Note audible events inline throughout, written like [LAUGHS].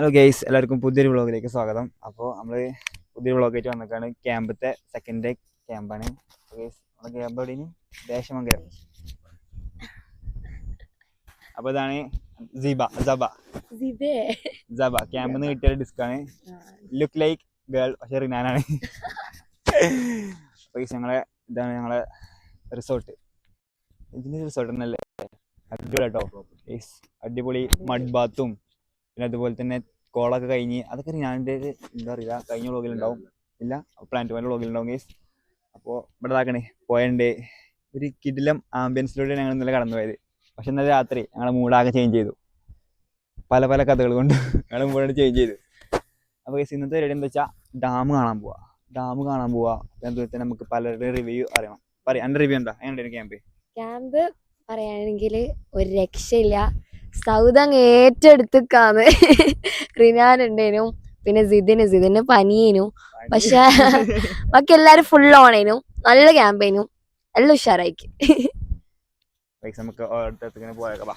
Hello guys എല്ലാവർക്കും പുതിയൊരു വ്ളോഗിലേക്ക് സ്വാഗതം. അപ്പോൾ നമ്മൾ പുതിയൊരു വ്ളോഗായിട്ട് വന്നേക്കാണ് ക്യാമ്പത്തെ സെക്കൻഡ് ഡേ ക്യാമ്പാണ് ഗെയ്സ് നമ്മുടെ ക്യാമ്പ് എവിടെയും ദേശമംഗലം. അപ്പോൾ ഇതാണ് സിബ സബ. സിബേ. സബ ക്യാമ്പിൽ നിന്ന് കിട്ടിയ ഡിസ്കാണ് ലുക്ക് ലൈക്ക് ഗേൾ പക്ഷെ റിനാനാണ്. അപ്പോൾ ഗെയ്സ് ഞങ്ങളെ ഇതാണ് ഞങ്ങളെ റിസോർട്ട് ഇതിന്റെ റിസോർട്ട് തന്നെയല്ലേ? അടിപൊളി കേട്ടോ ഗെയ്സ് അടിപൊളി മഡ് ബാത്തും പിന്നെ അതുപോലെ തന്നെ കോളൊക്കെ കഴിഞ്ഞ് അതൊക്കെ ഞാൻ എന്താ പറയുക കഴിഞ്ഞ വ്ളോഗിലുണ്ടാവും ഇല്ല പ്ലാന്റ് പോയിന്റ് വ്ളോഗിലുണ്ടാവും ഗേസ് അപ്പോൾ ഇവിടെ ഇതാക്കണേ പോയണ്ട്. ഒരു കിടിലം ആംബിയൻസിലൂടെ ഞങ്ങൾ ഇന്നലെ കടന്നു പോയത്. പക്ഷെ ഇന്നലെ രാത്രി ഞങ്ങളെ മൂടാകെ ചേഞ്ച് ചെയ്തു. പല പല കഥകൾ കൊണ്ട് ഞങ്ങളെ മൂടാണ് ചേഞ്ച് ചെയ്തു. അപ്പോൾ ഗേസ് ഇന്നത്തെ പരിപാടി എന്താ വെച്ചാൽ ഡാം കാണാൻ പോവാ. ഡാം കാണാൻ പോവാ. അതുപോലെ തന്നെ നമുക്ക് പലരുടെ റിവ്യൂ അറിയണം. പറയാം എന്റെ റിവ്യൂ എന്താ? എങ്ങനെയുണ്ടായിരുന്നു ക്യാമ്പ് ക്യാമ്പ് പറയുകയാണെങ്കിൽ ഒരു രക്ഷയില്ല. സൗദം ഏറ്റെടുത്തിക്കാന്ന് ഉണ്ടേനു പിന്നെ സിദിന്. സിദിന് പനിയേനു. പക്ഷെ ബാക്കി എല്ലാരും ഫുൾ ഓണേനും നല്ല ക്യാമ്പയിനും എല്ലാം ഉഷാറായിക്ക്. നമുക്ക് പോയേക്കാം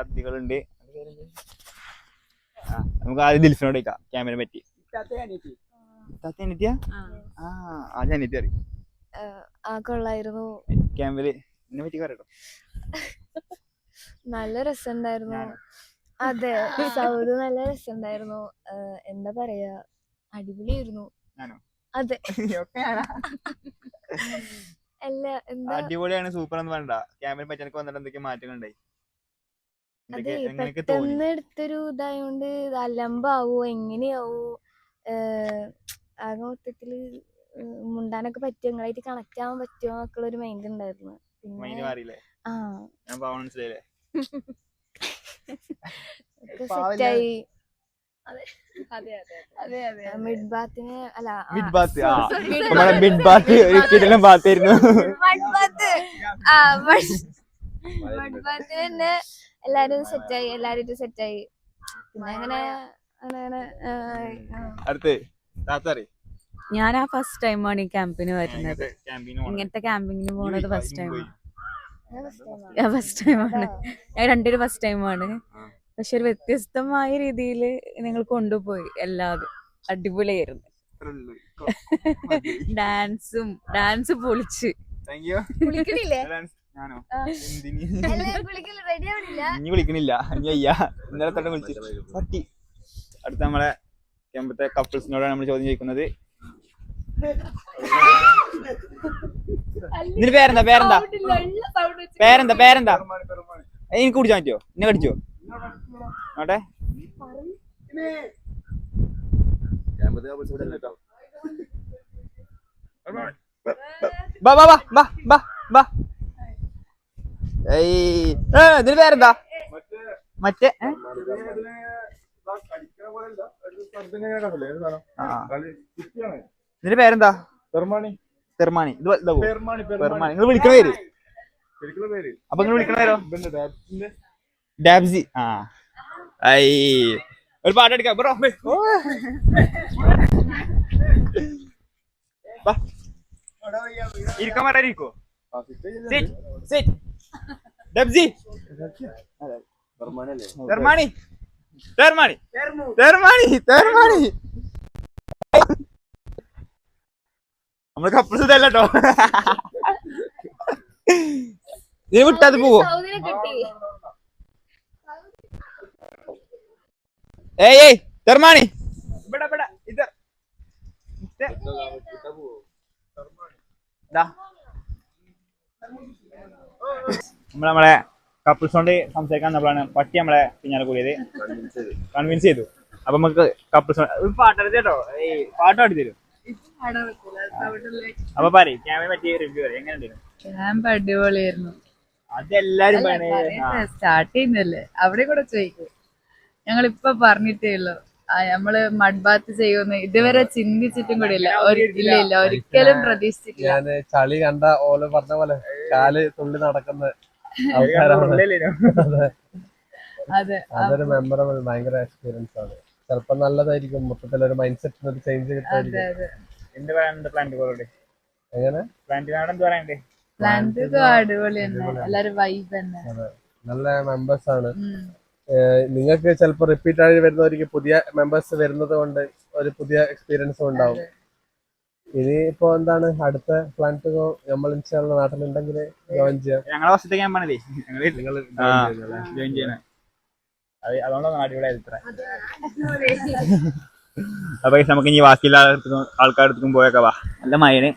അതിഥികളുണ്ട്. നമുക്ക് ആദ്യം ദിൽഫിനോട് ചോദിക്കാം പറ്റി. ആ. കൊള്ളായിരുന്നു. ക്യാമ്പിൽ എന്നെ പറ്റി പറയട്ടോ നല്ല രസമുണ്ടായിരുന്നു അതെ [LAUGHS] സൗദ് നല്ല രസമുണ്ടായിരുന്നു എന്താ പറയാ അടിപൊളിയായിരുന്നു? അതെ. [LAUGHS] അല്ല എന്താ? അടിപൊളിയാണ് സൂപ്പർ എന്ന് പറയണ്ട. ക്യാമറ പറ്റി എനിക്ക് വന്നിട്ട് എന്തൊക്കെ മാറ്റങ്ങൾ ഉണ്ടായി അതെ പെട്ടെന്ന് എടുത്തൊരു ഇതായോണ്ട് അലമ്പാവോ എങ്ങനെയാവോ ആകെ മൊത്തത്തിൽ മുണ്ടാനൊക്കെ പറ്റുമോ നിങ്ങളായിട്ട് കണക്ട് ആവാൻ പറ്റുമോ എന്നൊക്കെ ഒരു മൈൻഡ് ഉണ്ടായിരുന്നു പിന്നെ ഞാൻ പാവം മനസ്സിലായില്ലേ? ഒക്കെ പാവല്ലേ? സെറ്റായി അതെ അതെ അതെ മിഡ് ബാത്തിന് അല്ല മിഡ് ബാത്ത് ആ. നമ്മുടെ മിഡ് ബാത്ത് ഒരു കിടിലം ബാത്തായിരുന്നു മഡ് ബാത്ത് ആ മഡ് ബാത്തിന് തന്നെ എല്ലാരും സെറ്റായി എല്ലാരും സെറ്റായി പിന്നെ അങ്ങനെ. അടുത്ത് താത്താറി ഞാൻ ആ ഫസ്റ്റ് ടൈമാണ് ഈ ക്യാമ്പിന് വരുന്നത്. ഇങ്ങനത്തെ ക്യാമ്പിങ്ങിന് പോണത് ഫസ്റ്റ് ടൈം അത് first time ആ. ഫസ്റ്റ് ടൈമാണ്? ഞാൻ രണ്ടുപേരും ഫസ്റ്റ് ടൈമാണ്. പക്ഷെ ഒരു വ്യത്യസ്തമായ രീതിയിൽ നിങ്ങൾ കൊണ്ടുപോയി എല്ലാതും. അടിപൊളിയായിരുന്നു. [LAUGHS] ഡാൻസും ഡാൻസ് പൊളിച്ച്. [LAUGHS] ഇനി വിളിക്കണില്ല ഇനി അയ്യ ഇന്നലെ തന്നെ വിളിച്ചു പട്ടി അടുത്ത നമ്മളെ കപ്പിൾസിനോടാണ് നമ്മൾ ചോദ്യം ചോദിക്കുന്നത്. ഇതിന് പേരെന്താ? പേരെന്താ? പേരെന്താ? പേരെന്താ? എനിക്ക് കുടിച്ചാൻ പറ്റുമോ എന്നെ കടിച്ചോ? നോട്ടെ ഇതിന് പേരെന്താ? മറ്റേ ഏ? ആ. ഇതിന്റെ പേരെന്താ? തെർമാണി. ഇത് വ- ഇതാവോ? പെർമാണി നിങ്ങൾ വിളിക്കണ പേര്. അപ്പൊ നിങ്ങൾ വിളിക്കണ പേരോ? ഡാബ്സി. ആ. ഐ. ഒരു പാട്ട് എടുക്കാം ബ്രോ ഇരിക്കാൻ പറയാതിരിക്കോ സിറ്റ് സിറ്റ് ഡബ്സി. തെർമാണി. തെർമാണി. തെർമാണി. തെർമാണി. നമ്മൾ കപ്പിൾസ് ഇതല്ലോ നീ വിട്ടത് പോവോ? സൗദിനെ കിട്ടി. ഏയ് ഏയ് തെർമാണി ഇവിടെ ഇവിടെ ഇത്. ദാ. നമ്മൾ നമ്മളെ കപ്പിൾസോണ്ട് കൊണ്ട് സംസാരിക്കാൻ നമ്മളാണ് പട്ടി നമ്മളെ പിന്നാലെ കൂടിയത്. കൺവിൻസ് ചെയ്തു. അപ്പൊ നമുക്ക് കപ്പിൾസ് ഒരു പാട്ട് കേട്ടോ. ഏയ് പാട്ട് പാടി തരും അപ്പൊ പറയും ക്യാമറ പറ്റിയ റിവ്യൂ പറയും എങ്ങനെ ഉണ്ടായിരുന്നു ക്യാമ്പ് അടിപൊളിയായിരുന്നു. അതെല്ലാരും. സ്റ്റാർട്ട് ചെയ്യുന്നല്ലേ അവിടെ കൂടെ ചോദിക്കും. ഞങ്ങൾ ഇപ്പൊ പറഞ്ഞിട്ടേ ഉള്ളൂ. ആ, നമ്മൾ മഡ്ബാത്ത് ചെയ്യുമെന്ന് ഇതുവരെ ചിന്തിച്ചിട്ടും കൂടെ ഇല്ല ഒരു- ഇല്ല ഇല്ല ഒരിക്കലും പ്രതീക്ഷിച്ചിട്ടില്ല. ഞാൻ ചളി കണ്ട ഓല പറഞ്ഞ പോലെ കാൽ തുള്ളി നടക്കുന്ന. അതെ. അതൊരു മെമ്മറബിൾ ഭയങ്കര എക്സ്പീരിയൻസ് ആണ്. ചിലപ്പോ നല്ലതായിരിക്കും. മൊത്തത്തിൽ ഒരു മൈൻഡ് സെറ്റിന് ഒരു ചേഞ്ച് അതെ കിട്ടായിരിക്കും അതെ. എന്ത് പറയാനുണ്ട് പ്ലാന്റ് കോളോട് എങ്ങനെ? പ്ലാന്റിനാട് എന്ത് പറയാനുണ്ട് പ്ലാന്റ് അടിപൊളി തന്നെ. എല്ലാരും വൈബ് തന്നെ. നല്ല മെമ്പേഴ്സ് ആണ്. നിങ്ങൾക്ക് ചിലപ്പോൾ റിപ്പീറ്റ് ആയി വരുന്നവർക്ക് പുതിയ മെമ്പേഴ്സ് വരുന്നത് കൊണ്ട് ഒരു പുതിയ എക്സ്പീരിയൻസും ഉണ്ടാവും. ഇനി ഇപ്പൊ എന്താണ്? അടുത്ത പ്ലാന്റ് നമ്മൾ നാട്ടിലുണ്ടെങ്കിൽ ജോയിൻ ചെയ്യാം. ഞങ്ങളെ അത് അതുകൊണ്ടാണ് അടിപൊളിയായത് ഇത്ര. അപ്പൊ നമുക്ക് ഇനി ബാക്കിയുള്ള ആൾക്കാർക്കും പോയൊക്കെ വാ. നല്ല മയന്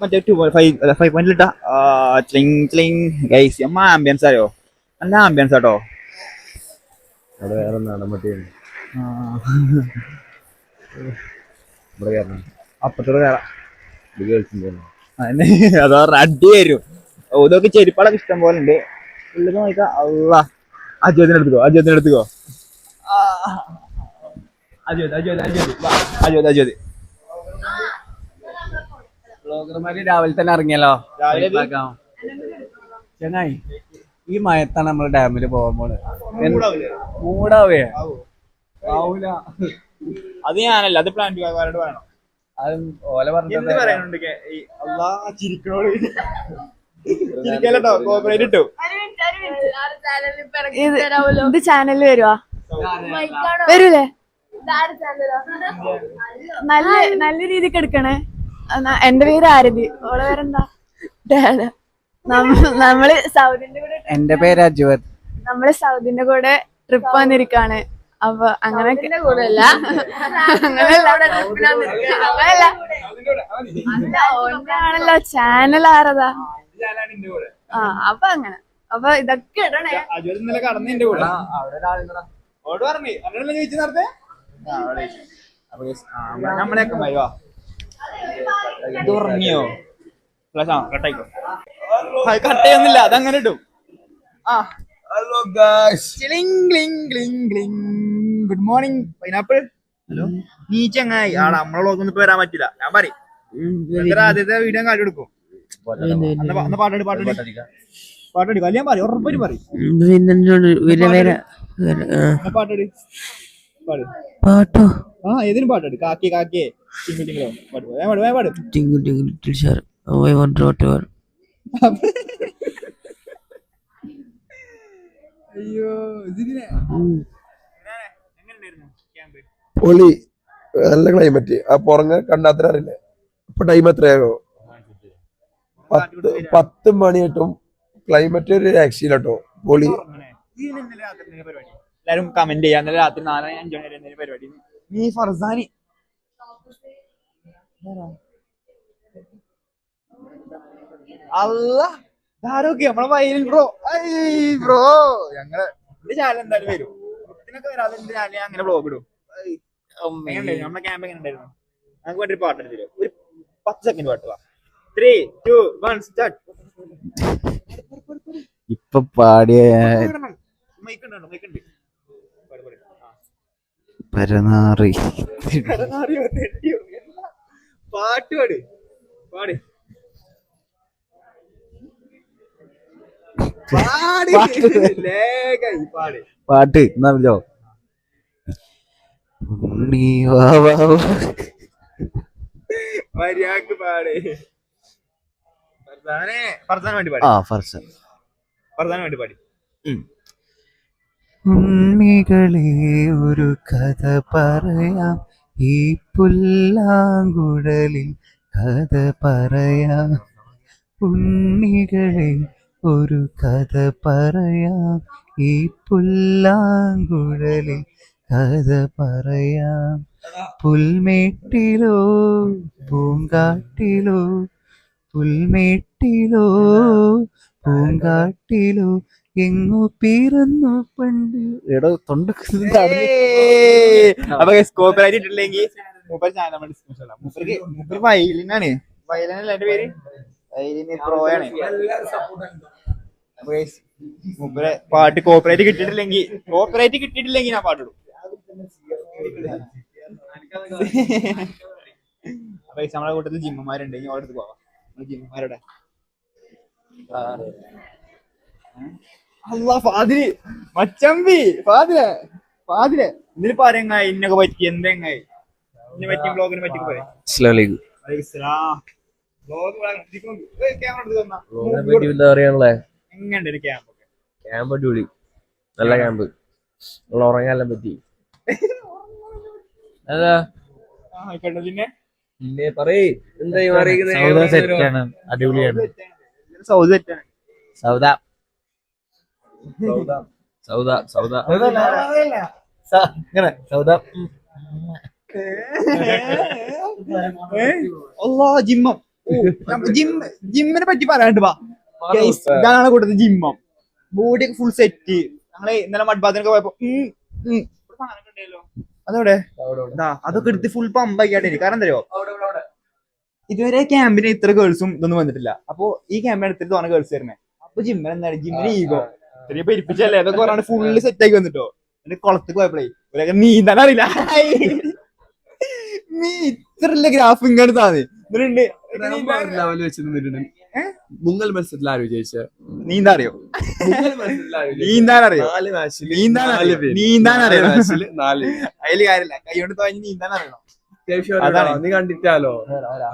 മറ്റേ ടു ഫൈവ് ഫൈവ് പോയിന്റ് ഇട്ടാ. ക്ലിങ് ക്ലിങ് ഗൈസ് അമ്മ ആംബിയൻസ് അറിയോ? നല്ല ആംബിയൻസ് ആട്ടോ. അവിടെ വേറെ ഇവിടെ കയറണം അപ്പത്തോടെ കയറാം അത് അടി വരും. ഓ, ഇതൊക്കെ ചെരുപ്പാളൊക്കെ ഇഷ്ടം പോലെ ഉണ്ട്. ഉള്ളത് നോക്കാം അള്ളാ. എടുത്തുക്കോ? അജോദിനെ എടുത്തുക്കോ? ആ. അജോദ് അജോദ് ബ്ലോഗർമാര് രാവിലെ തന്നെ ഇറങ്ങിയല്ലോ? ഇതാക്കാം. ഈ മയത്താണ് നമ്മൾ ഡാമിൽ പോകാൻ മൂടാവൂലേ? മൂടാവേ? ആവോ? ആവൂല. അത് ഞാനല്ല അത് പ്ലാൻ പറയണം. അത് ഓല എന്ത് കോപ്പറേറ്റ് ഇട്ടു. ഇത് ഇത് ചാനലിൽ വരുവാ? വരൂലേ? നല്ല നല്ല രീതിക്ക് എടുക്കണേ. എന്റെ പേര് ആരതി. ഓളെ പേരെന്താ? ഡാഡ. നമ്മൾ സൗദിന്റെ കൂടെ എന്റെ പേര് അജുവത്. നമ്മൾ സൗദിന്റെ കൂടെ ട്രിപ്പ് വന്നിരിക്കാണ്. അപ്പൊ അങ്ങനെ കൂടെ അല്ല അങ്ങനെയല്ല ചാനൽ ആരതാ? ആ അപ്പൊ അങ്ങനെ. അപ്പൊ ഇതൊക്കെ ഇടണേ. അജോദ് ഇന്നലെ കടന്നു എന്റെ കൂടെ. അവിടെ ഒരാളുണ്ടോ ഓട് പറഞ്ഞു. ചോദിച്ചു നമ്മളെ- നമ്മളെയൊക്കെ മതി, വാ. ഇത് ഉറങ്ങിയോ? ആ കട്ടായിക്കോ കട്ട് ചെയ്യുന്നില്ല അതങ്ങനെ ഇടും. ആ. Hello good morning pineapple hello നീ ചങ്ങായി ആടാ നമ്മളെ ഇപ്പൊ വരാൻ പറ്റില്ല. ഞാൻ പറയും. ആദ്യത്തെ വീഡിയോ കാട്ടി കൊടുക്കും. പാട്ടടി പാട്ടടി കല്യാൺ പറയും പറയും പാട്ടോ ആ. ഏതിനും കാക്കി കാക്കിയെ പാട്ട് പാട് വേഗം പാട് twinkle twinkle little star I wonder what ever. അയ്യോ ഇതിനെ. പൊളി നല്ല ക്ലൈമറ്റ് ആ പുറങ്ങ കണ്ടാത്ര അറിയില്ലേ. ഇപ്പൊ ടൈം എത്രയാകോ? പത്ത് പത്ത് മണിയായിട്ടും ക്ലൈമറ്റ് ഒരു രക്ഷയില്ലട്ടോ പൊളി. എല്ലാരും കമന്റ് ചെയ്യാം. ഇന്നലെ രാത്രി നാല് അഞ്ചു മണി വരെ പരിപാടി? നീ ഫർസാനി. അല്ല ആരോഗ്യം നമ്മളെ വയലിൽ ബ്രോ ബ്രോ ഞങ്ങൾ എന്റെ ചാനൽ എന്തായാലും വരും. ഇതിനൊക്കെ വരാതെ എന്റെ ചാനൽ അങ്ങനെ ബ്ലോഗ് ഇടും. നമ്മളെ ക്യാമ്പ് എങ്ങനെ ഉണ്ടായിരുന്നു ഞങ്ങൾക്ക് വേണ്ടി ഒരു പാട്ട് എടുത്തില്ല? ഒരു പത്ത് സെക്കൻഡ് പാട്ട് വാ. ത്രീ ടു വൺ സ്റ്റാർട്ട് ഇപ്പൊ പാടിയ. പരനാറി. പാട്ട് പാടി. പാടി. പാട്ട്. എന്നാലോ ഉണ്ണി വാ വാ വാ. മര്യാദയ്ക്ക് പാട്. ആ ഫർസ ഫർസാൻ വേണ്ടി പാടി. ഉണ്ണികളെ ഒരു കഥ പറയാം. ഈ പുല്ലാങ്കുഴലിൽ കഥ പറയാം. ഉണ്ണികളെ ഒരു കഥ പറയാം. ഈ പുല്ലാങ്കുഴലിൽ കഥ പറയാം. പുൽമേട്ടിലോ പൂങ്കാട്ടിലോ പുൽമേട്ടിലോ പൂങ്കാട്ടിലോ എങ്ങോ പിറന്നു പണ്ട്. എടോ ഏയ്. അപ്പൊ മൂപ്പർ ചാനൽ മൂപ്പർക്ക് മൂപ്പർ വയലിനാണ്. വയലിനല്ല എന്റെ പേര്? വയലിന് മൂപ്പരെ പാട്ട് കോപ്പറേറ്റ് കിട്ടിയിട്ടില്ലെങ്കിൽ കോപ്പറേറ്റ് കിട്ടിയിട്ടില്ലെങ്കിൽ ഞാൻ പാട്ടിടും. അപ്പൊ നമ്മളെ കൂട്ടത്തിൽ ജിമ്മമാരുണ്ടെങ്കിൽ ഇനി ഓരോരുത്തർ പോവാം. നമ്മൾ അല്ലാ അല്ല ഫാദിൽ മച്ചമ്പി ഫാദിലെ ഫാദിലെ ഇതിൽ പറയങ്ങായി ഇന്നൊക്കെ പറ്റി എന്തെങ്ങായി ഇന്നെ പറ്റി ബ്ലോഗിനെ പറ്റി പറയാം എങ്ങനെയുണ്ട് ക്യാമ്പ് ക്യാമ്പ് അടിപൊളി. നല്ല ക്യാമ്പ് ഉറങ്ങാനെല്ലാം പറ്റി. [LAUGHS] പിന്നെ? പിന്നെ പറയ് എന്തായി സൗദ സെറ്റാണ്. അടിപൊളിയാണ്. സൗദി സൗദ സൗദ. സൗദ. ഇങ്ങനെ സൗദ. അല്ലാ ജിമ്മം. ജിമ്മ ജിമ്മിനെ പറ്റി പറയാണ്ട് വാ. ഇതാണ് കൂട്ടത്തിൽ ജിമ്മം. ബോഡി ഫുൾ സെറ്റ് ഞങ്ങൾ ഇന്നലെ മഡ്ബാത്തിനൊക്കെ പോയപ്പോ സാധനം ഉണ്ടല്ലോ. അതവിടെ? അതൊക്കെ എടുത്ത് ഫുൾ പമ്പാക്കിയാട്ടെ കാരണം എന്തോ ഇതുവരെ ക്യാമ്പിന് ഇത്ര ഗേൾസും ഇതൊന്നും വന്നിട്ടില്ല. അപ്പൊ ഈ ക്യാമ്പിന് എടുത്തിട്ട് തോന്നുന്ന ഗേൾസ് വരുന്നേ. അപ്പൊ ജിമ്മിന് എന്താണ്? ജിമ്മിന് ഈഗോ ചെറിയ പെരിപ്പിച്ചല്ലേ അതൊക്കെ പറഞ്ഞാൽ ഫുള്ള് സെറ്റ് ആക്കി വന്നിട്ടോ? എന്നിട്ട് കുളത്തേക്ക് പോയപ്പോഴേ നീന്താൻ അറിയില്ല. നീ ഇത്ര ഗ്രാഫ് ഇങ്ങനെ താന്ന് എന്നിട്ടുണ്ട് മുങ്ങൽ മത്സരത്തിൽ ആരും നീന്താൻ അറിയോ മുങ്ങൽ മത്സരത്തിൽ ആരും ജയിച്ചത്? നീന്താൻ അറിയോ നാല് നീന്താൻ നാല് അറിയോ പേര്. നീന്താൻ നാല് അറിയോ മാച്ചിൽ നാല് പേര്. അതിൽ കാര്യമില്ല. കൈ കൊണ്ട് തോന്നി നീന്താൻ അറിയണം അത്യാവശ്യം അതാണ്. അറിയാം. നീ കണ്ടിട്ടാലോ?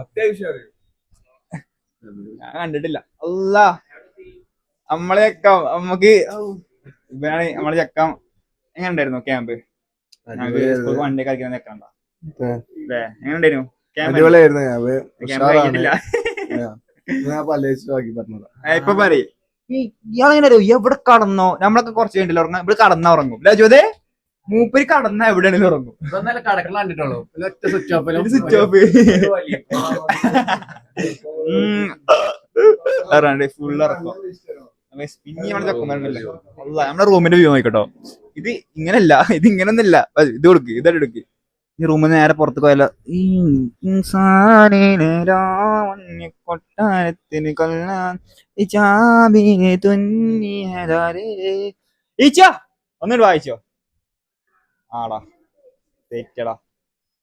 അത്യാവശ്യം അറിയാം. ഞാൻ കണ്ടിട്ടില്ല. അല്ല. നമ്മളെ ചക്കാം നമുക്ക് ഔ, ഇവനാണ് നമ്മളെ ചക്കാം എങ്ങനെ ഉണ്ടായിരുന്നു ക്യാമ്പ് വണ്ടി കളിക്കുന്ന ചെക്കണ്ട? അല്ലേ എങ്ങനെ ഉണ്ടായിരുന്നു ക്യാമ്പ്? അടിപൊളിയായിരുന്നു ക്യാമ്പ്. ക്യാമ്പ് കഴിഞ്ഞിട്ടില്ല. [LAUGHS] ഞാൻ പറഞ്ഞത്. ഇപ്പൊ പറയ്. ഇയാളെങ്ങനെ അറിയോ? എവിടെ കടന്നോ? നമ്മളൊക്കെ കുറച്ച് കഴിഞ്ഞില്ല ഉറങ്ങാം ഇവിടെ കടന്നാ ഉറങ്ങും. ജോതെ മൂപ്പര് കടന്ന എവിടെയാണെങ്കിലും ഉറങ്ങും. സ്വിച്ച് ഓഫ് ഫുൾ ഇറക്കും പിന്നെ നമ്മുടെ റൂമിന്റെ വ്യൂ നോക്കട്ടോ ഇത് ഇങ്ങനല്ല ഇത് ഇങ്ങനൊന്നില്ല ഇത് കൊടുക്ക് ഇതെടുക്ക് ഈ റൂമിൽ നേരെ പുറത്ത് പോയല്ലോ കൊട്ടാരത്തിന് കൊല്ലാൻ ഈച്ച ഒന്നിട്ട് വായിച്ചോ. ആടാ തെറ്റടാ.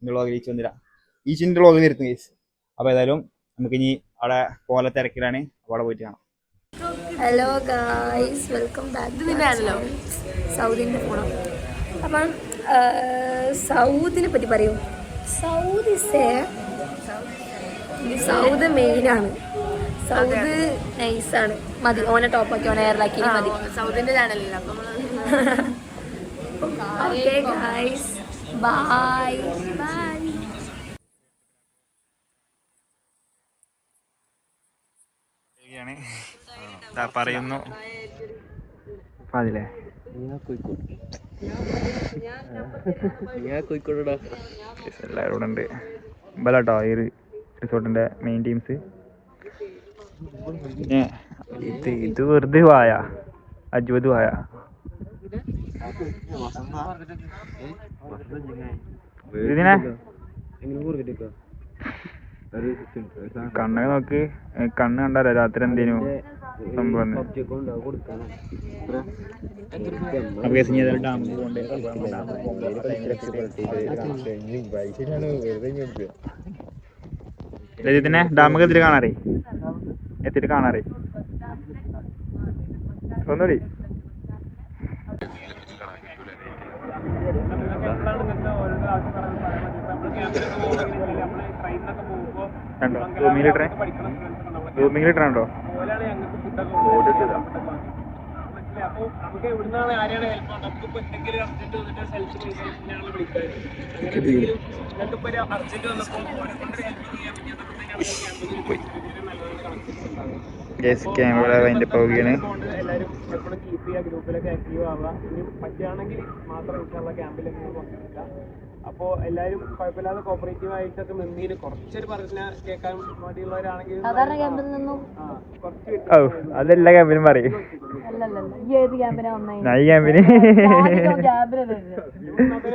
വ്ളോഗ് ഈച്ച വന്നില്ല. ഈച്ചിന്റെ വ്ളോഗിൽ നിർത്തും കേസ് അപ്പൊ ഏതായാലും നമുക്ക് ഇനി അവിടെ പോലെ തിരക്കിലാണ്. അപ്പോൾ അവിടെ പോയിട്ട് കാണാം. ഹലോ ഗായ്സ് വെൽക്കം ബാക്ക് സൗദിന്റെ ഫോണോ അപ്പം സൗദിനെ പറ്റി പറയൂ. സൗദ് ഇസ് സൗദ് മെയിനാണ്. സൗദ് ആണ്. മതി ഓനെ ടോപ്പാക്കി ഓനെ എയറിലാക്കി മതി. സൗദിന്റെ ചാനലില്ല ഓക്കെ ഗൈസ് ബൈ ബൈ പറയുന്നു. അതിലെ. എല്ലാവരും ഇവിടെ ഉണ്ട്. ഇമ്പലാട്ടോ ഈ റിസോർട്ടിന്റെ മെയിൻ ടീംസ് പിന്നെ ഇത് ഇത് വെറുതെ വായ. അജ്വത് വായ. ഇതിനെ? [LAUGHS] കണ്ണൊക്കെ നോക്ക്. കണ്ണ് കണ്ടാലോ? രാത്രി എന്തേനു സംഭവം രജിത്തിനെ ഡാമൊക്കെ എത്തിട്ട് കാണാറേ? എത്തിട്ട് കാണാറേ? ഒന്നുകൂടി. കണ്ടോ? സൂമിങ് ലിറ്ററെ ക്യാമറ പോവുകയാണ് ഗ്രൂപ്പിലൊക്കെ ആക്റ്റീവ് ആവുക ഇനി പറ്റുകയാണെങ്കിൽ മാത്രം ക്യാമ്പിലൊക്കെ അപ്പോൾ എല്ലാവരും കുഴപ്പമില്ലാതെ കോപ്പറേറ്റീവ് ആയിട്ടൊക്കെ നിന്നീന്. കുറച്ചൊരു പറഞ്ഞ കേൾക്കാൻ വേണ്ടിയുള്ളവരാണെങ്കിൽ സാധാരണ ക്യാമ്പിൽ നിന്നും? ആ കുറച്ച് ഓ അതെല്ലാ ക്യാമ്പിനും പറയും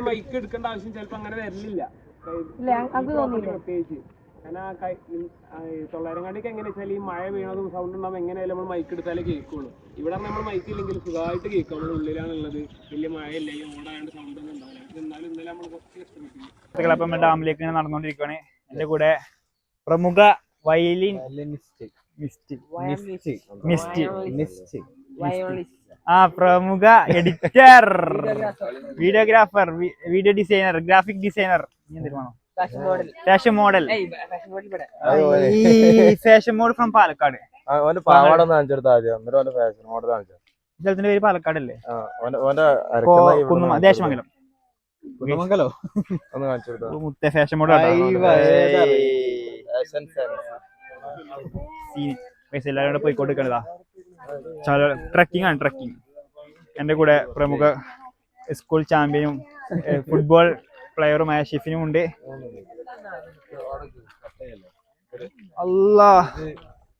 മൈക്ക് എടുക്കേണ്ട ആവശ്യം ചിലപ്പോൾ അങ്ങനെ വരില്ല പ്രത്യേകിച്ച്. കാരണം ആ കൈ ആ ഈ തൊള്ളായിരങ്ങാടിക്ക് എങ്ങനെ വെച്ചാൽ ഈ മഴ വീണതും സൗണ്ട് ഉണ്ടാകുമ്പോൾ എങ്ങനെയായാലും നമ്മൾ മൈക്ക് എടുത്താലേ കേൾക്കുള്ളൂ. ഇവിടെ നമ്മൾ മൈക്ക് ഇല്ലെങ്കിൽ സുഖമായിട്ട് കേൾക്കും. നമ്മുടെ ഉള്ളിലാണുള്ളത്. വലിയ മഴയില്ല ഈ ഓടാണ്ട് സൗണ്ട് ഒന്നും ഉണ്ടാവില്ല. എന്നാലും ഇന്നലെ നമ്മൾ കുറച്ച് കഷ്ടപ്പെട്ടു അപ്പം ഡാമിലേക്ക് ഇങ്ങനെ നടന്നുകൊണ്ടിരിക്കുകയാണ് എന്റെ കൂടെ പ്രമുഖ വയലിൻ ആ പ്രമുഖ editor videographer video designer graphic designer fashion model ഈ ഫാഷൻ മോഡൽ ഫ്രം പാലക്കാട്. പാവാട അവന്റെ ഫാഷൻ മോഡൽ കാണിച്ചു സ്ഥലത്തിന്റെ പേര് കോ- കുന്നുമ ദേശമംഗലം. ഒന്ന് മുത്ത ഫാഷൻ മോഡ് എല്ലാവരും കൂടെ പോയിക്കൊണ്ടിരിക്കണതാ. ചാല ട്രക്കിംഗ് ആണ് ട്രക്കിംഗ് എന്റെ കൂടെ പ്രമുഖ സ്കൂൾ ചാമ്പ്യനും ഫുട്ബോൾ പ്ലെയറുമായ ഷിഫിനും ഉണ്ട്. അല്ലാ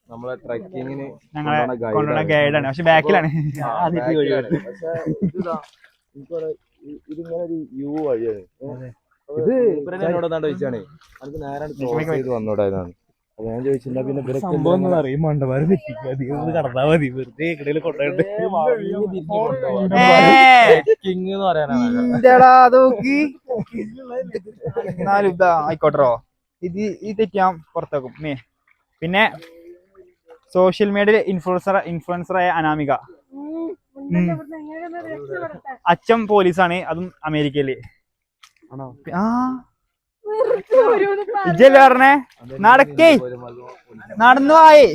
നമ്മളെ ട്രക്കിങ്ങിന് ഞങ്ങളെ കൊണ്ടുവന്ന ഗൈഡാണ് പക്ഷെ ബാക്കിലാണ്. [LAUGHS] ഇതിങ്ങനെ ഒരു യു വഴിയാണ്. ഇത് എന്നോട് ചോദിച്ചാണേ? എനിക്ക് നേരെ ഞാൻ ചോദിച്ചില്ല പിന്നെ കടന്നാ മതി. വെറുതെ ഇക്കടയിൽ കൊണ്ടുപോയിട്ട് കിങ് എന്ന് പറയാനാണ്. എന്നാലും ഇതാ ആയിക്കോട്ടോ ഇത് ഈ തെറ്റാൻ പുറത്തേക്കും. മേ പിന്നെ സോഷ്യൽ മീഡിയ ഇൻഫ്ലുവൻസർ ഇൻഫ്ലുവൻസറായ അനാമിക. അച്ഛൻ പോലീസാണ് അതും അമേരിക്കയിൽ. ആ. ഇജ്ജല്ലേ പറഞ്ഞേ. നടക്കേ. നടന്നു ആയി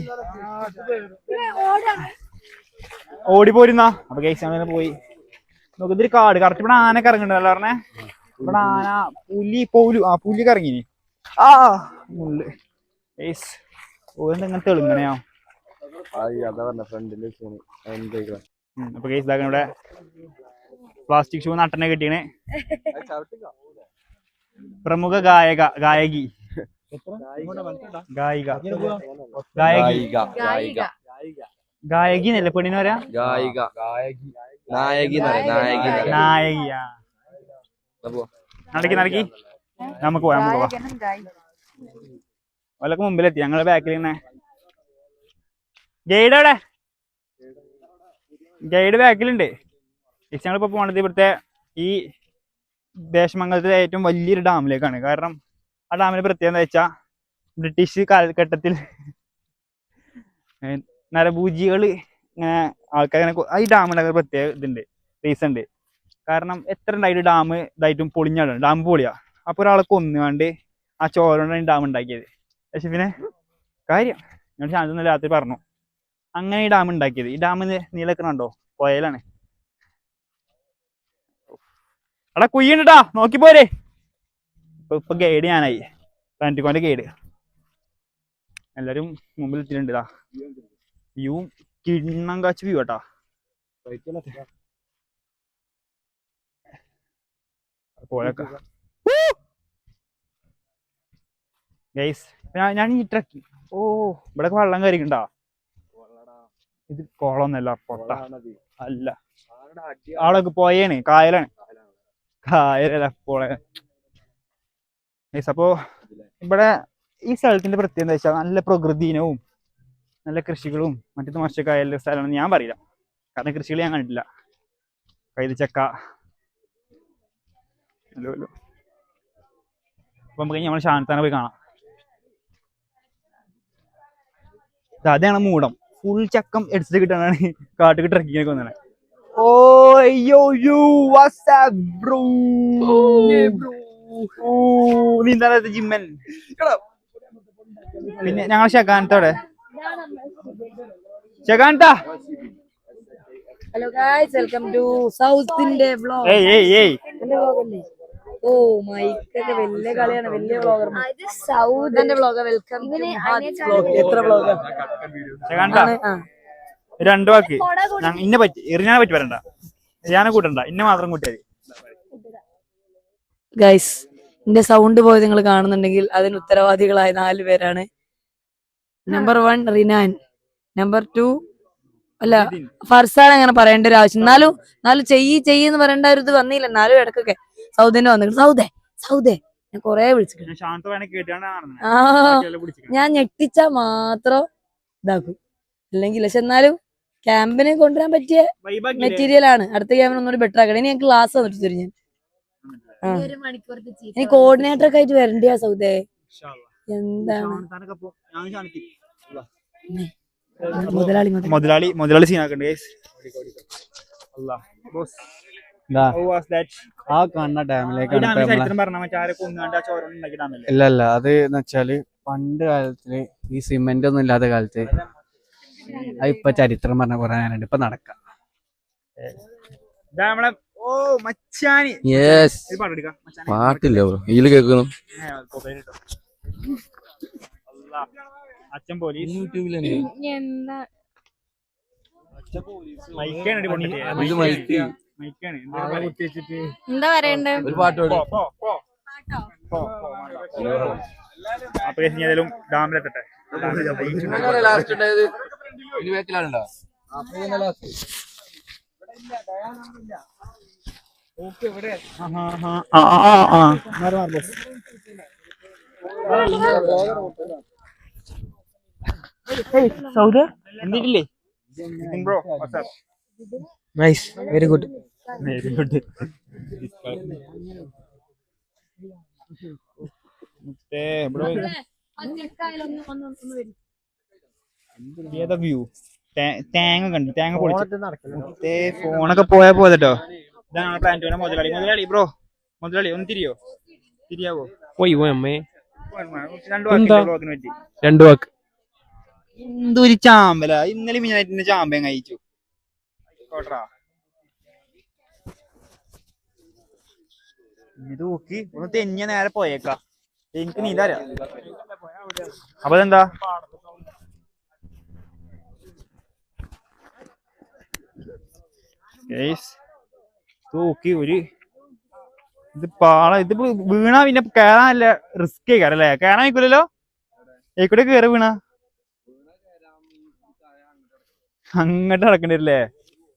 ഓടി. പോരുന്ന. അപ്പൊ കേസ് അങ്ങനെ പോയി. നോക്ക് ഇതൊരു കാട്. കറക്റ്റ് ഇവിടെ ആനക്ക് ഇറങ്ങണ്ടല്ലോ പറഞ്ഞേ. ഇവിടെ ആന പുലി പോലു ആ പുലി കറങ്ങിനി ആ. മുള്ളു. ഏസ് ഓരെന്താ ഇങ്ങനെ തെളുങ്ങനെയോ അപ്പൊ കേസ് ഇവിടെ പ്ലാസ്റ്റിക് ഷൂ നട്ടനെ കിട്ടിയണേ പ്രമുഖ ഗായക ഗായകി. ഗായിക. ഗായകി. ഗായിക. എന്നല്ലേ പെണ്ണിന് പറയാ? ഗായിക. നായകി നായകി. നായകിയാ നടക്കി നടക്കി നമുക്ക് പോവാം നമുക്ക് പോവാം. ഓലൊക്കെ മുമ്പിലെത്തി ഞങ്ങൾ ബാക്കിൽ ഇങ്ങനെ ഗൈഡ് അവിടെ ഗൈഡ് ബാക്കിലുണ്ട്. ഞങ്ങളിപ്പോ പോണത് ഇവിടുത്തെ ഈ ദേശമംഗലത്തിലെ ഏറ്റവും വലിയൊരു ഡാമിലേക്കാണ്. കാരണം ആ ഡാമിന് പ്രത്യേകത എന്താ വെച്ചാൽ ബ്രിട്ടീഷ് കാലഘട്ടത്തിൽ നരഭൂജികൾ ഇങ്ങനെ ആൾക്കാർ ഈ ഡാമിനൊക്കെ പ്രത്യേക ഇതുണ്ട് റീസൺ ഉണ്ട്. കാരണം എത്ര ഉണ്ടായിട്ട് ഡാം ഇതായിട്ടും പൊളിഞ്ഞാണ്. ഡാം പൊളിയാ. അപ്പൊ ഒരാളെ കൊന്നുകൊണ്ട് ആ ചോരോണ്ടാണ് ഡാം ഉണ്ടാക്കിയത്. പക്ഷെ പിന്നെ കാര്യം. ഞാൻ ശാന്തി രാത്രി പറഞ്ഞു. അങ്ങനെ ഈ ഡാം ഉണ്ടാക്കിയത്. ഈ ഡാം നീലക്കണുണ്ടോ പോയാലാണ് എടാ കുയ്യണ്ടാ നോക്കി പോരെ. ഇപ്പൊ ഇപ്പൊ ഗൈഡ് ഞാനായി. പാന്റിക്കോന്റെ ഗൈഡ് എല്ലാരും മുമ്പിൽ എത്തിയിട്ടുണ്ട് വ്യൂ കിണ്ണം കാച്ച് വ്യൂ കേട്ടാ പോയൊക്കെ ഗൈസ് ഞാൻ ഈ ട്രക്ക് ഓ. ഇവിടെ വെള്ളം കയറിക്കണ്ടാ ഇത് കുളമൊന്നല്ല പൊട്ട. അല്ല. ആളൊക്കെ പോയേണ് കായലാണ്. കായലല്ല പോളെ ഗൈസ് അപ്പോ ഇവിടെ ഈ സ്ഥലത്തിന്റെ പ്രത്യേകത എന്താ വെച്ചാൽ നല്ല പ്രകൃതിനവും നല്ല കൃഷികളും മറ്റു തമാശക്കായ സ്ഥലമാണെന്ന് ഞാൻ പറയില്ല. കാരണം കൃഷികൾ ഞാൻ കണ്ടിട്ടില്ല. കൈതച്ചക്ക ഹലോ ഹലോ അപ്പൊ നമുക്ക് നമ്മൾ ശാന്തനെ പോയി കാണാം. ദാ അതാണ് മൂടം. ഫുൾ ചക്കം എടുത്തിട്ട് കിട്ടാനാണ് കാട്ടിൽ ട്രക്കിങ്ങിനൊക്കെ വന്നത് ഓ യോ യു വാട്സ്ആപ്പ് ബ്രോ നീന്താ ജിമ്മൻ? പിന്നെ ഞങ്ങൾ ഷെഖാനത്തോടെ ഷെഖാനത്താ ഹലോ ഗായ്സ് വെൽക്കം ടു സൗത്തിന്റെ വ്ലോഗ് ഏയ് ഏയ് ഏയ്. എന്റെ വ്ലോഗ് അല്ലേ ഓ മൈക്കൊക്കെ വലിയ കളിയാണ് വലിയ വ്ലോഗർ ഇത് സൗദ്. ഇതെന്റെ വെൽക്കം എത്ര ആ. രണ്ടു വാക്ക്. ഇന്നെ പറ്റി എറിഞ്ഞാനെ പറ്റി വരണ്ട ഞാനെ കൂട്ടണ്ട. ഇന്നെ മാത്രം കൂട്ടിയാൽ ഗൈസ് എന്റെ സൗണ്ട് പോയത് നിങ്ങൾ കാണുന്നുണ്ടെങ്കിൽ അതിന് ഉത്തരവാദികളായ നാല് പേരാണ്. Number one Rinan. Number two അല്ല ഫർസാൻ അങ്ങനെ പറയേണ്ട ഒരു ആവശ്യം. എന്നാലും എന്നാലും ചെയ്യ് ചെയ്യെന്ന് പറയേണ്ട ഒരു ഇത് വന്നില്ല. എന്നാലും ഇടക്കൊക്കെ സൗദിന്റെ വന്നിട്ട് സൗദേ സൗദേ. ഞാൻ കൊറേ വിളിച്ചിട്ടുണ്ട് ഞാൻ ഞെട്ടിച്ച മാത്രം ഇതാക്കും. അല്ലെങ്കിൽ പക്ഷെ എന്നാലും ക്യാമ്പിന് കൊണ്ടുവരാൻ പറ്റിയ മെറ്റീരിയൽ ആണ്. അടുത്ത ക്യാമ്പിന് ഒന്നുകൂടി ബെറ്റർ ആക്കണം. ഇനി ഞാൻ ക്ലാസ് വന്നിട്ട് തരും ഞാൻ ഇനി കോർഡിനേറ്റർ ഒക്കെ ആയിട്ട് വരണ്ടിയാ സൗദേ. ഇൻഷാ അല്ലാ. എന്താണ് ഞാൻ ശാന്തി. മുതലാളി മുതലാളി മുതലാളി സീനാക്കണ്ടേ ബോസ്? ആ കാണുന്ന ഡാമിലേക്കാണ് ഇല്ല അത് എന്ന് വെച്ചാൽ പണ്ട് കാലത്തിൽ ഈ സിമെന്റ് ഒന്നും ഇല്ലാത്ത കാലത്ത് അത് ഇപ്പൊ ചരിത്രം പറഞ്ഞ കുറെ ഞാനുണ്ട് ഇപ്പൊ നടക്കാം. ഇതാ നമ്മളെ ഓ മച്ചാനി. യെസ് ഒരു പാട്ട് എടുക്കാം. മച്ചാനെ. പാട്ടില്ല ബ്രോ? ഇതിൽ കേൾക്കുന്നു. അച്ഛൻ പോലീസ്. എന്താ? മൈക്കാണ് മൈക്ക്. മൈക്കാണ് എന്താ പറയണ്ടേ? ഒരു പാട്ട്. അപ്പൊ ഏതായാലും ഡാമിലെത്തട്ടെ. ലാസ്റ്റ് ഉണ്ടായത്. മാറ്, മാറ്, boss. എന്തിട്ടില്ലേ? Bro WhatsApp nice very good very good bro. ഏതാ വ്യൂ തേങ്ങ കണ്ടു. തേങ്ങ പൊളിച്ചു. ഫോണൊക്കെ പോയാ പോയതട്ടോ. ഇതാണ് പ്ലാൻ ടു മുതലാളി. മുതലാളി ബ്രോ മുതലാളി ഒന്ന് തിരിയോ? തിരിയാവോ? പോയി പോയി അമ്മേ. രണ്ടു വാക്ക്. എന്തൊരു ചാമ്പല. ഇന്നലെ മിനായിട്ടിന്റെ ചാമ്പയും കഴിച്ചു. കോട്ടറാ ഇത് നോക്കി ഒന്ന് തെഞ്ഞ നേരെ പോയേക്കാ. എനിക്ക് നീന്താരാ അപ്പൊ അതെന്താ നോക്കി ഒരു ഇത് പാള. ഇത് വീണാ പിന്നെ കേറാൻ നല്ല റിസ്ക് ആയിക്കാരല്ലേ കേറാൻ ആയിക്കൂലല്ലോ ഏക്കൂടെ കേറി വീണ? അങ്ങോട്ട് നടക്കേണ്ടി വരില്ലേ?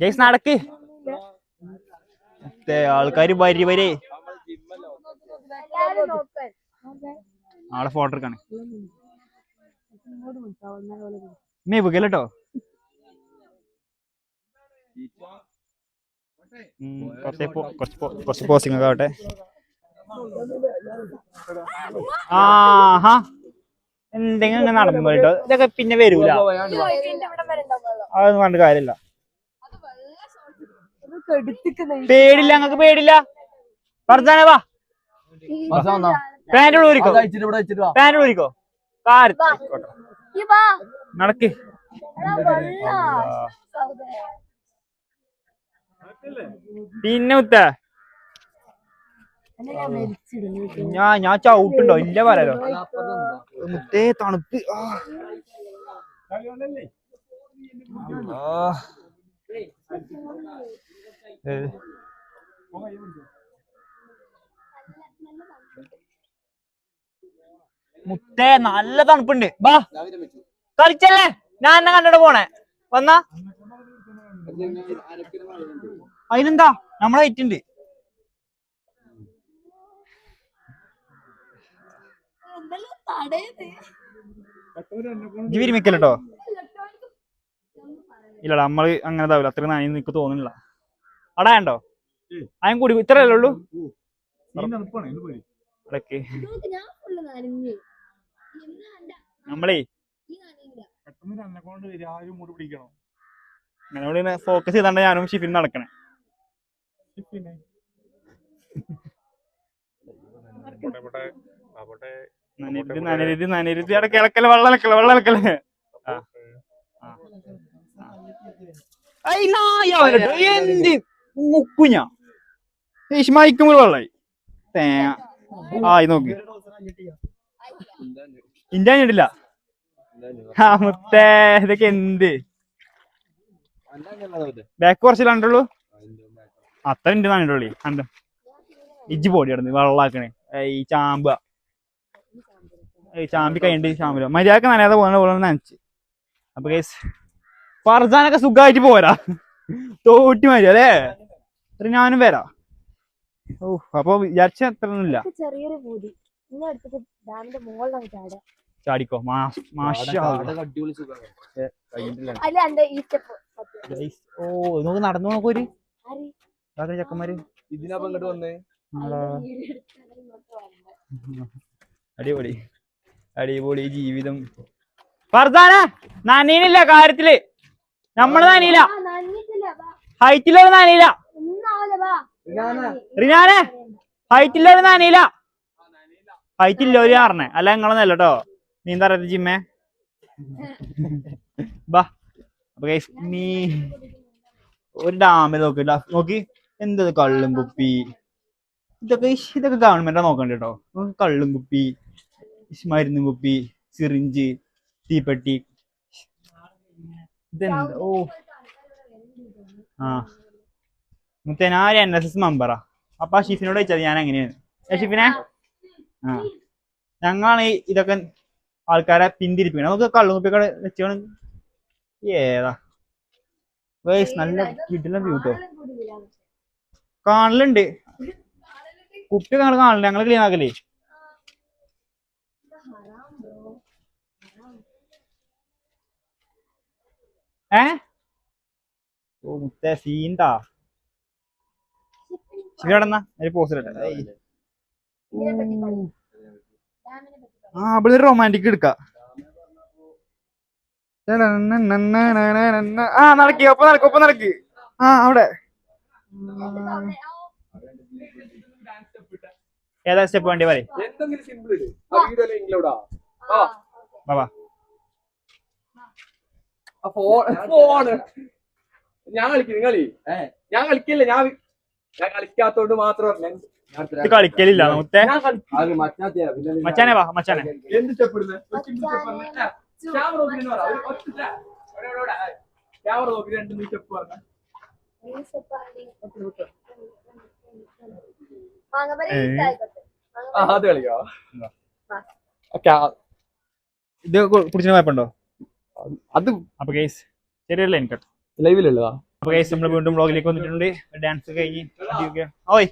ജയ്സ് നടക്ക്. ആൾക്കാർ വരി വരെ. ആളെ ഫോട്ടോ എടുക്കാണ്. നീ വികലട്ടോ. കുറച്ച് പോ- പോ- കുറച്ച് പോസിംഗ് ഒക്കെ ആവട്ടെ. ആഹാ. എന്തെങ്കിലും നടന്നു കേട്ടോ ഇതൊക്കെ പിന്നെ വരൂല. അതൊന്നും പറഞ്ഞ കാര്യമില്ല. പേടില്ല ഞങ്ങക്ക് പേടില്ല? പറഞ്ഞാനേ വാ. പാന്റ് ഊരിക്കോ? കഴിച്ചിട്ട് ഇവിടെ വെച്ചിട്ട് വാ. പാന്റ് ഊരിക്കോ? കാർ നടക്ക്. പിന്നെ ഉത്ത. ഞാൻ ഞാൻ ചവിട്ടുണ്ടോ? ഇല്ല പറയാലോ. മുത്തേ തണുപ്പ്. ആ. മുത്തേ നല്ല തണുപ്പുണ്ട്. ബാ. കളിച്ചല്ലേ? ഞാൻ എന്നെ കണ്ടിട്ട് പോണേ. വന്നാ. അതിനെന്താ? നമ്മളെ ഹൈറ്റ് ഉണ്ട്. ഇജ്ജ് വിരിമിക്കല്ലോ ഇല്ലടാ നമ്മൾ അങ്ങനെ ഇതാവില്ല. അത്ര നനയും നിനക്ക് തോന്നുന്നില്ല. അടാ ഉണ്ടോ അയം കൂടി ഇത്രയല്ലേ ഉള്ളൂ? നമ്മളേ? അങ്ങനെ ഫോക്കസ് ചെയ്താണ്ട് ഞാനും ഷിഫിൻ നടക്കണേ. നനരുത് നനരുത് നനരുത്. അവിടെ കിളക്കൽ വെള്ളം ഇളക്കൽ വെള്ളം ഇളക്കൽ ആ. ആ. മുക്കുഞ്ഞ. മൈക്കുമ്പോൾ വെള്ളായി. തേങ്ങ ആ ഇത് നോക്ക്. ഇന്റെ കണ്ടിട്ടില്ല. ആ മുത്തേ ഇതൊക്കെ എന്ത്? ബാക്ക് കുറച്ച് കണ്ടുള്ളൂ അത്ര ഉണ്ട് കണ്ടുള്ളൂ കണ്ട? ഇജ്ജ് പൊടി കിടന്ന് വെള്ളാക്കണേ. ഈ ചാമ്പ. ചാമ്പി കഴിഞ്ഞിട്ട് ചാമ്പില മര്യാദയ്ക്ക് നനയാതെ പോകുന്ന പോലെ നനച്ച്. അപ്പൊ കേസ് സുഖമായിട്ട് പോരാ. തോട്ടി മതി അല്ലേ? ഒരു ഞാനും വരാം. ഓ അപ്പൊ വിചാരിച്ച അത്ര ഒന്നുമില്ല ചെറിയൊരു പൂതി. ഡാമിന്റെ മുകളിലാണ് ചാടുക ചാടിക്കോ. ഓ നോക്ക് നടന്നു നോക്കൂരി ചക്കന്മാര് ചെക്കന്മാര്. ഇതിനപ്പം ഇങ്ങോട്ട് വന്നേ. അടിപൊളി. അടിപൊളി ജീവിതം. ഫർദാന നനീനില്ല കാര്യത്തിൽ. നമ്മൾ നനീല. ആ, നനഞ്ഞിട്ടില്ല, വാ. ഹൈറ്റിലൊരു നനയില്ല റിനാനെ. ഹൈറ്റില്ലൊരു നനയില്ല ഹൈറ്റ് ഇല്ല ഒരു ആറിനെ. അല്ല നിങ്ങളൊന്നല്ല കേട്ടോ നീന്താ അറിയാത്ത ജിമ്മേ? [LAUGHS] ബാ. നീ ഒരു ഡാമിൽ നോക്കി നോക്കി. എന്തത് കള്ളും കുപ്പി? ഇതൊക്കെ ഇതൊക്കെ ഗവൺമെന്റാ നോക്കണ്ട കേട്ടോ കള്ളും കുപ്പി മരുന്നും കുപ്പി സിറിഞ്ച് തീപ്പെട്ടി. ഇതെന്താ? ഓ. ആ. മുത്തേ ഞാൻ ഒരു എൻ എസ് എസ് മെമ്പറാ അപ്പൊ ആ ഷിഫിനോട് ചോദിച്ചത് ഞാൻ എങ്ങനെയാണ് ഷിഫിനെ? ആ. ഞങ്ങളാണ് ഇതൊക്കെ ആൾക്കാരെ പിന്തിരിപ്പിക്കണം. നമുക്ക് കള്ളുകുപ്പിയൊക്കെ വെച്ചാണ് ഏതാ? വേസ് നല്ല കിടിലം വ്യൂട്ടോ കാണലുണ്ട്. കുപ്പി ഞങ്ങൾ കാണില്ല ഞങ്ങൾ ക്ലീൻ ആക്കലേ. ഏ? ഓ മുത്തേ സീൻടാ ഒരു. ആ അവിടെ ഒരു റൊമാന്റിക് എടുക്ക. ആ നടക്കി ഒപ്പം നടക്ക് ഒപ്പം നടക്ക്. ആ അവിടെ. ഏതാ സ്റ്റെപ്പ് വേണ്ടി പറയും? ഞാൻ കളിക്കും നിങ്ങളി ഞാൻ കളിക്കില്ല ഞാൻ ഞാൻ കളിക്കാത്തോണ്ട് മാത്രം ഇത് കളിക്കലില്ല മുത്തേ. മച്ചാനെ വാ മച്ചാനെ. എന്ത് ക്യാമറ നോക്കി സ്റ്റെപ്പ് പറഞ്ഞ. ആ അത് കളിക്കോ? ഇത് കുടിച്ചിന് ഉണ്ടോ? അത് അപ്പൊ കേസ് ശരിയല്ലേ എനിക്ക് ലൈവിലുള്ളതാ അപ്പൊ കൈസ് നമ്മൾ വീണ്ടും ബ്ലോഗിലേക്ക് വന്നിട്ടുണ്ട്. ഡാൻസ് കഴിഞ്ഞ്. ഓയ്.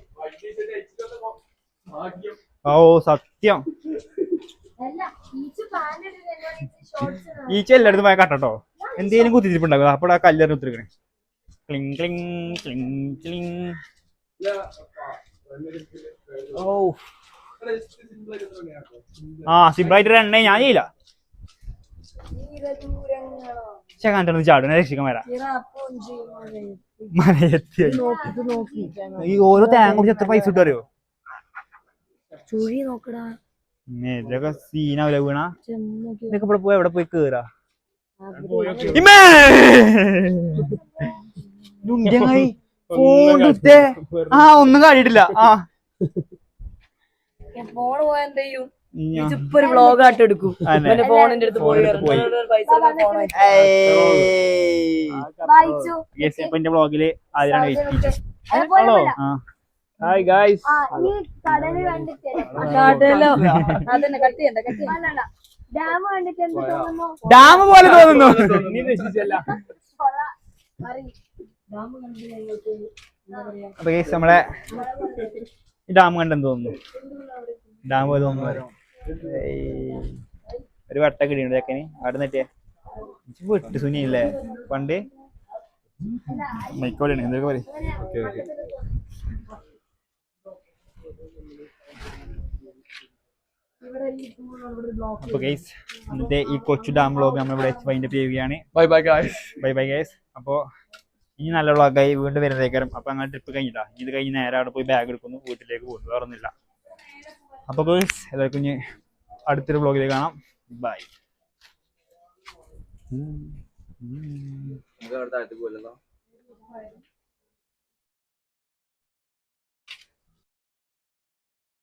ഓ സത്യം. ഈച്ച് എല്ലായിടത്തും പോയ കട്ടോ എന്തേലും കുത്തിരിപ്പുണ്ടാകും അപ്പോൾ ആ കല്ലറി കുത്തിരിക്കണേ. ക്ലിങ് ക്ലിങ് ക്ലിങ് ക്ലിങ്. ഓ. ആ സിമ്പിളായിട്ട് എണ്ണ ഞാൻ ചെയ്യില്ല. പക്ഷെ കണ്ടു ചാടും. രക്ഷിക്കാൻ വരാം. മലയെത്തി. ഈ ഓരോ തേങ്ങ കുടിച്ച് എത്ര പൈസ കിട്ടും അറിയോ? ചുഴി നോക്കടാ. പിന്നെ ഇതൊക്കെ സീനാവില്ല വീണ? ഇതൊക്കെ ഇവിടെ പോയി എവിടെ പോയി കേറാ? ആ ഒന്നും കാണിട്ടില്ല ആ. ഫോൺ പോയാ എന്ത് ചെയ്യും? ഞാൻ- ഇപ്പൊ ഒരു വ്ളോഗ് ആയിട്ട് എടുക്കും ഫോണിന്റെ അടുത്ത് പോയി. പൈസ വ്ളോഗിൽ ആദ്യമാണ് വെയിറ്റ് പോലെ ഹലോ. ഹായ് ഗായ്സ് ആ, ഈ കടൽ കണ്ടിട്ട് കാട്ടല്ലോ അതന്നെ കട്ട് ചെയ്യണ്ട കട്ട് ചെയ്യണ്ട. ഡാം കണ്ടിട്ട് എന്ത് തോന്നുന്നു? ഡാം പോലെ തോന്നുന്നു. നീ രക്ഷിച്ചല്ല. അപ്പൊ നമ്മളെ ഈ ഡാം കണ്ടെന്ന് തോന്നുന്നു. ഡാം പോലെ തോന്നുന്നു. ഒരു വട്ട കിടിയുണ്ട് ചെക്കന് അവിടെ നിന്നിട്ടേ? വിട്ട് സുനിയല്ലേ? പണ്ട്? മൈക്കോളിയാണ് എന്തൊക്കെ പറയും ഓക്കെ ഓക്കെ. അപ്പൊ ഗൈസ് ഇന്നത്തെ ഈ കൊച്ചു ഡാം ബ്ലോഗ് നമ്മൾ ഇവിടെ വൈൻഡപ്പ് ചെയ്യുകയാണ്. Bye bye guys bye bye guys അപ്പോൾ ഇനി നല്ല വ്ളോഗായി വീണ്ടും വരുന്നതേക്കാരം അപ്പോൾ അങ്ങനെ ട്രിപ്പ് കഴിഞ്ഞിട്ടാ. ഇത് കഴിഞ്ഞ് നേരെ അവിടെ പോയി ബാഗ് എടുക്കുന്നു വീട്ടിലേക്ക് പോകുന്നു വേറെ ഒന്നുമില്ല അപ്പോൾ ഗേൾസ് എല്ലാവർക്കും ഇനി അടുത്തൊരു ബ്ലോഗിലേക്ക് കാണാം. ബൈ താഴത്തേക്ക് പോലല്ലോ